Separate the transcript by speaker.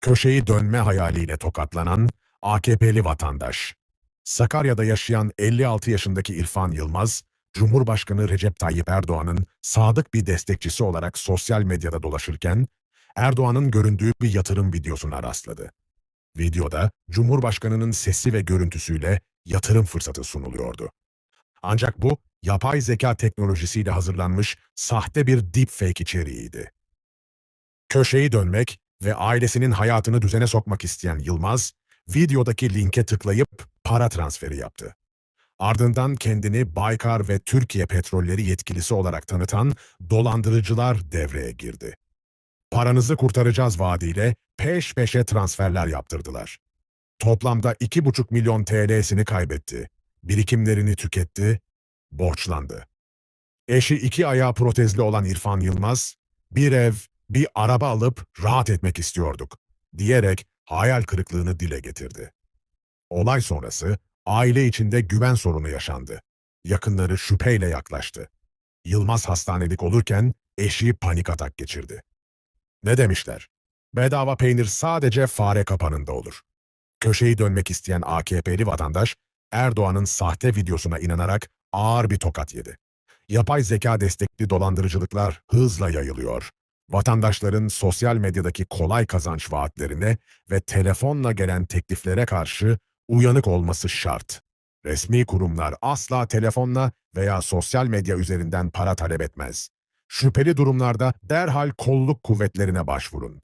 Speaker 1: Köşeyi dönme hayaliyle tokatlanan AKP'li vatandaş. Sakarya'da yaşayan 56 yaşındaki İrfan Yılmaz, Cumhurbaşkanı Recep Tayyip Erdoğan'ın sadık bir destekçisi olarak sosyal medyada dolaşırken, Erdoğan'ın göründüğü bir yatırım videosuna rastladı. Videoda Cumhurbaşkanı'nın sesi ve görüntüsüyle yatırım fırsatı sunuluyordu. Ancak bu, yapay zeka teknolojisiyle hazırlanmış sahte bir deepfake içeriğiydi. Köşeyi dönmek ve ailesinin hayatını düzene sokmak isteyen Yılmaz, videodaki linke tıklayıp para transferi yaptı. Ardından kendini Baykar ve Türkiye Petrolleri yetkilisi olarak tanıtan dolandırıcılar devreye girdi. Paranızı kurtaracağız vaadiyle peş peşe transferler yaptırdılar. Toplamda 2,5 milyon TL'sini kaybetti. Birikimlerini tüketti, borçlandı. Eşi iki ayağı protezli olan İrfan Yılmaz, bir ev, bir araba alıp rahat etmek istiyorduk, diyerek hayal kırıklığını dile getirdi. Olay sonrası aile içinde güven sorunu yaşandı. Yakınları şüpheyle yaklaştı. Yılmaz hastanelik olurken eşi panik atak geçirdi. Ne demişler? Bedava peynir sadece fare kapanında olur. Köşeyi dönmek isteyen AKP'li vatandaş Erdoğan'ın sahte videosuna inanarak ağır bir tokat yedi. Yapay zeka destekli dolandırıcılıklar hızla yayılıyor. Vatandaşların sosyal medyadaki kolay kazanç vaatlerine ve telefonla gelen tekliflere karşı uyanık olması şart. Resmi kurumlar asla telefonla veya sosyal medya üzerinden para talep etmez. Şüpheli durumlarda derhal kolluk kuvvetlerine başvurun.